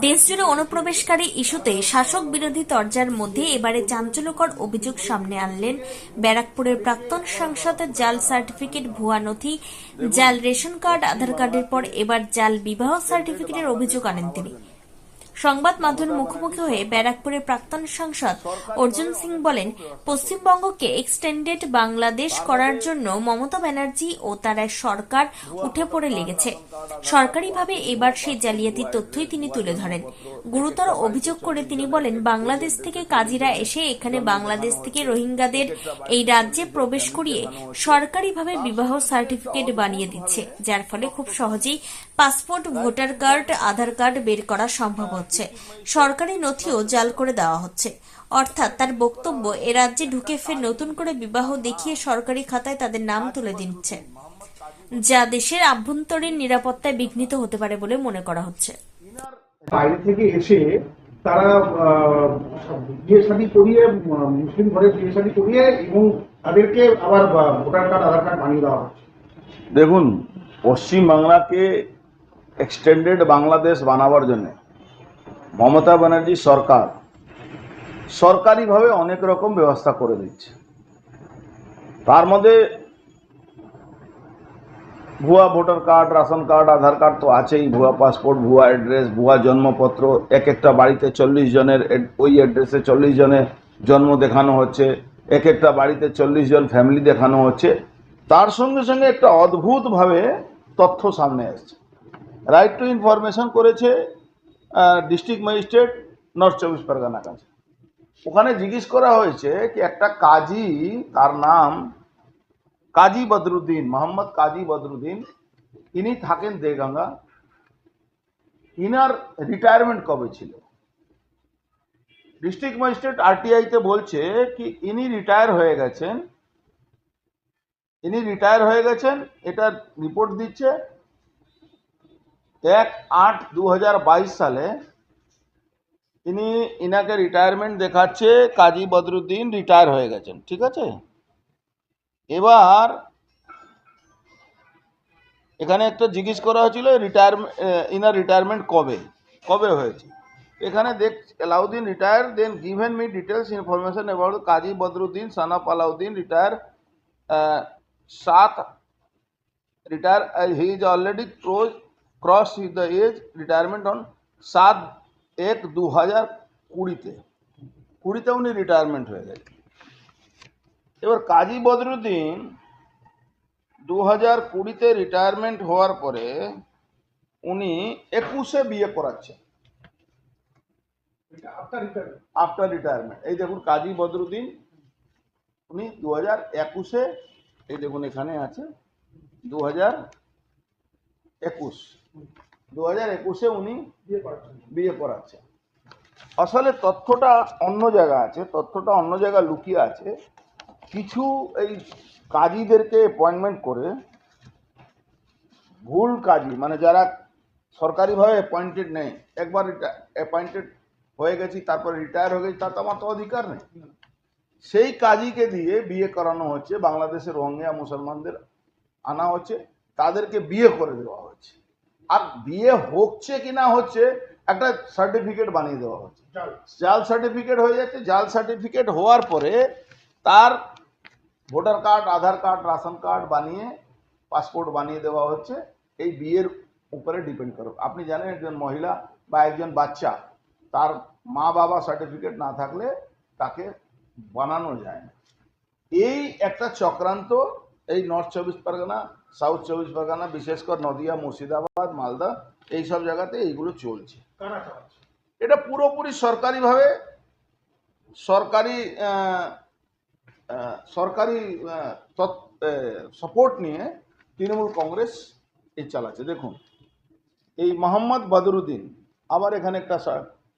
দেশজুড়ে অনুপ্রবেশকারী ইস্যুতে শাসক বিরোধী তরজার মধ্যে এবারে চাঞ্চল্যকর অভিযোগ সামনে আনলেন ব্যারাকপুরের প্রাক্তন সাংসদ জাল সার্টিফিকেট ভুয়া নথি, জাল রেশন কার্ড, আধার কার্ডের পর এবার জাল বিবাহ সার্টিফিকেটের অভিযোগ আনেন তিনি। সংবাদ মাধ্যমের মুখোমুখি হয়ে ব্যারাকপুরের প্রাক্তন সাংসদ অর্জুন সিং বলেন, পশ্চিমবঙ্গকে এক্সটেন্ডেড বাংলাদেশ করার জন্য মমতা ব্যানার্জি ও তার এক সরকার উঠে পড়ে লেগেছে। সরকারিভাবে এবার সেই জালিয়াতির তথ্যই তিনি তুলে ধরেন। গুরুতর অভিযোগ করে তিনি বলেন, বাংলাদেশ থেকে কাজীরা এসে এখানে বাংলাদেশ থেকে রোহিঙ্গাদের এই রাজ্যে প্রবেশ করিয়ে সরকারিভাবে বিবাহ সার্টিফিকেট বানিয়ে দিচ্ছে, যার ফলে খুব সহজেই passport, voter card, Aadhaar card বের করা সম্ভব হচ্ছে। সরকারি নথিও জাল করে দেওয়া হচ্ছে। অর্থাৎ তার বক্তব্য এ রাজ্যে ঢুকে ফের নতুন করে বিবাহ দেখিয়ে সরকারি খাতায় তাদের নাম তুলে দিচ্ছে। যা দেশের আভ্যন্তরীণ নিরাপত্তায় বিঘ্নিত হতে পারে বলে মনে করা হচ্ছে। বাইরে থেকে এসে তারা বিয়ে শাদী করিয়ে মুসলিম ঘরে বিয়ে শাদী করিয়ে এবং তাদেরকে আবার ভোটার কার্ড আধার কার্ড বানিয়ে দেওয়া হচ্ছে। দেখুন পশ্চিমবাংলাকে এক্সটেন্ডেড বাংলাদেশ বানাবার জন্য মমতা ব্যানার্জি সরকার সরকারিভাবে অনেক রকম ব্যবস্থা করে দিচ্ছে। তার মধ্যে ভুয়া voter card, ration card, Aadhaar card তো আছেই, ভুয়া পাসপোর্ট, ভুয়া অ্যাড্রেস, ভুয়া জন্মপত্র, এক একটা বাড়িতে চল্লিশ জনের ওই অ্যাড্রেসে চল্লিশ জনের জন্ম দেখানো হচ্ছে, এক একটা বাড়িতে চল্লিশ জন ফ্যামিলি দেখানো হচ্ছে। তার সঙ্গে সঙ্গে একটা অদ্ভুতভাবে তথ্য সামনে আসছে। রাইট টু ইনফরমেশন করেছে ডিস্ট্রিক্ট ম্যাজিস্ট্রেট নর্থ চব্বিশ পরগনা কাছে। ওখানে জিজ্ঞেস করা হয়েছে কি একটা কাজী, তার নাম কাজী বদরুদ্দিন, মোহাম্মদ কাজী বদরুদ্দিন, ইনি থাকেন দেগঙ্গা। ইনার রিটায়ারমেন্ট কবে ছিল? ডিস্ট্রিক্ট ম্যাজিস্ট্রেট আরটিআইতে বলছে কি ইনি রিটায়ার হয়ে গেছেন। ইনি রিটায়ার হয়ে গেছেন, এটার রিপোর্ট দিচ্ছে। এক আট দু সালে তিনি ইনাকে রিটায়ারমেন্ট দেখাচ্ছে, কাজী বদরুদ্দিন রিটায়ার হয়ে গেছেন, ঠিক আছে? এবার এখানে একটা জিজ্ঞেস করা হয়েছিল রিটায়ারমেন্ট ইনার রিটায়ারমেন্ট কবে? কবে হয়েছে? এখানে দেখ, Alauddin retire then given me details information about Kazi Badruddin Sanap Alauddin retire সাত retire he is already close cross the age retirement on সাত এক দু হাজার কুড়িতে। কুড়িতে উনি রিটায়ারমেন্ট হয়ে গেছে এবার কাজী বদরুদ্দিন দু হাজার কুড়িতে রিটায়ারমেন্ট হওয়ার পরে উনি একুশে বিয়ে করাচ্ছেন। আফটার রিটায়ারমেন্ট এই দেখুন কাজী বদরুদ্দিন উনি দু হাজার একুশে এই দেখুন এখানে আছে দু হাজার একুশ। দু হাজার একুশে উনি বিয়ে করার জন্য বিয়ে করাচ্ছে আসলে তথ্যটা অন্য জায়গা আছে তথ্যটা অন্য জায়গায় লুকিয়ে আছে। কিছু এই কাজীদেরকে অ্যাপয়েন্টমেন্ট করে ভুল কাজী মানে যারা সরকারিভাবে অ্যাপয়েন্টেড নেই একবার অ্যাপয়েন্টেড হয়ে গেছি তারপরে রিটায়ার হয়ে গেছি তার তো আমার তো অধিকার নেই। সেই কাজীকে দিয়ে বিয়ে করানো হচ্ছে বাংলাদেশের রোহিঙ্গা মুসলমানদের আনা হচ্ছে তাদেরকে বিয়ে করে দেওয়া হচ্ছে। আর বিয়ে হচ্ছে কি না হচ্ছে একটা সার্টিফিকেট বানিয়ে দেওয়া হচ্ছে। জাল। সার্টিফিকেট হয়ে যাচ্ছে। জাল সার্টিফিকেট হওয়ার পরে তার voter card Aadhaar card ration card বানিয়ে পাসপোর্ট বানিয়ে দেওয়া হচ্ছে। এই বিয়ের উপরে ডিপেন্ড করো। আপনি জানেন একজন মহিলা বা একজন বাচ্চা তার মা বাবা সার্টিফিকেট না থাকলে তাকে বানানো যায় না। এই একটা চক্রান্ত এই নর্থ চব্বিশ পরগনা সাউথ চব্বিশ পরগনা বিশেষ করে নদিয়া মুর্শিদাবাদ মালদা এই সব জায়গাতে এইগুলো চলছে। এটা পুরোপুরি সরকারিভাবে সরকারি সরকারি সাপোর্ট নিয়ে তৃণমূল কংগ্রেস এই চালাচ্ছে। দেখুন এই মোহাম্মদ বদরুদ্দিন আবার এখানে একটা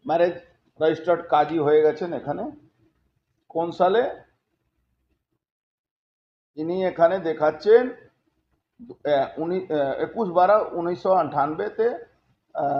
ম্যারেজ রেজিস্টার্ড কাজী হয়ে গেছেন এখানে। কোন সালে? ইনি এখানে দেখাচ্ছেন উনি একুশ বারো উনিশশো আটানব্বইতে